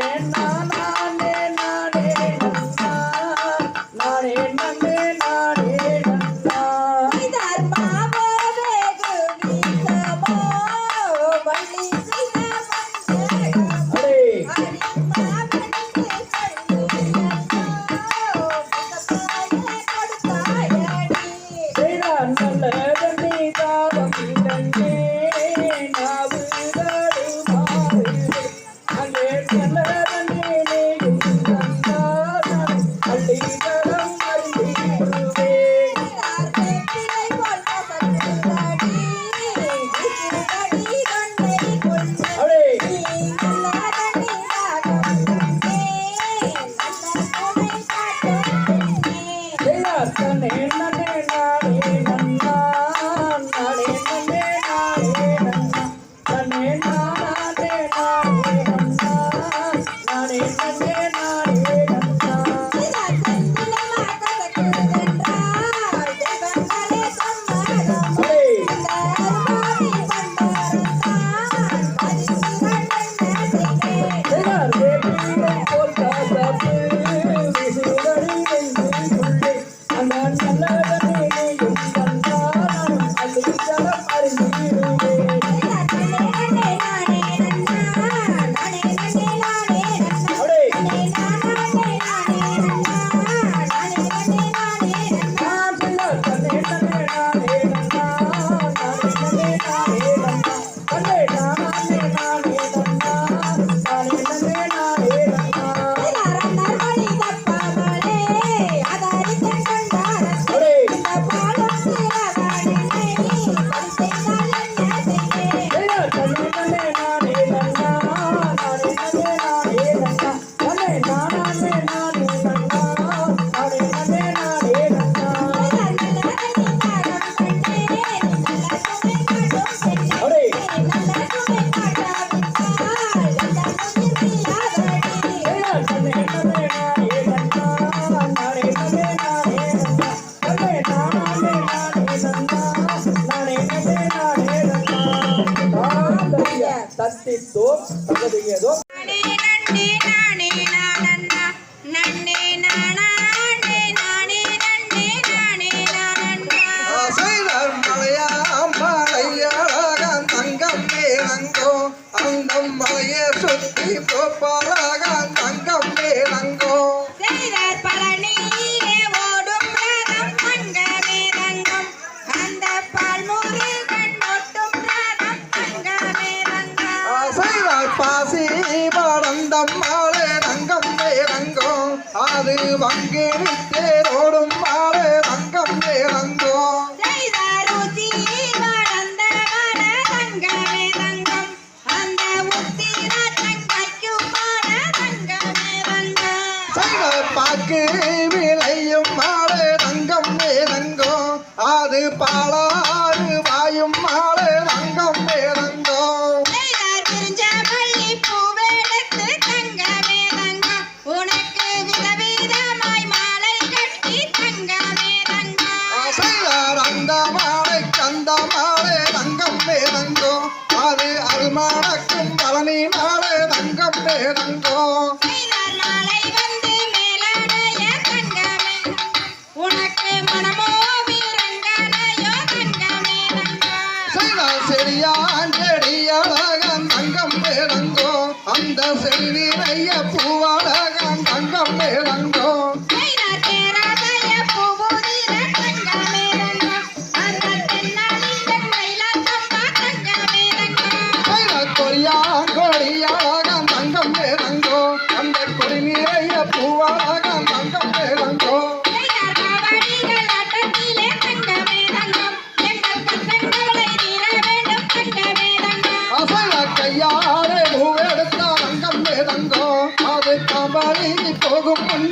comer. Sơn. também. ತತ್ತಿತ್ತು ತಗದಿಗೆದು வங்கு தேரோடும் மாறு வங்கம் வேறங்கோ பாக்கு விளையும் மாறு தங்கம் வேறங்கோ அது பாலா தங்கம் செடியான் செடியழகன் தங்கம் மேலங்கோ அந்த செடி நிறைய பூவழகன் தங்கம் மேலங்கோ todo el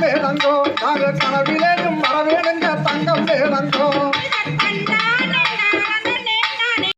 மேலங்கோ நாங்கள் கனவிலே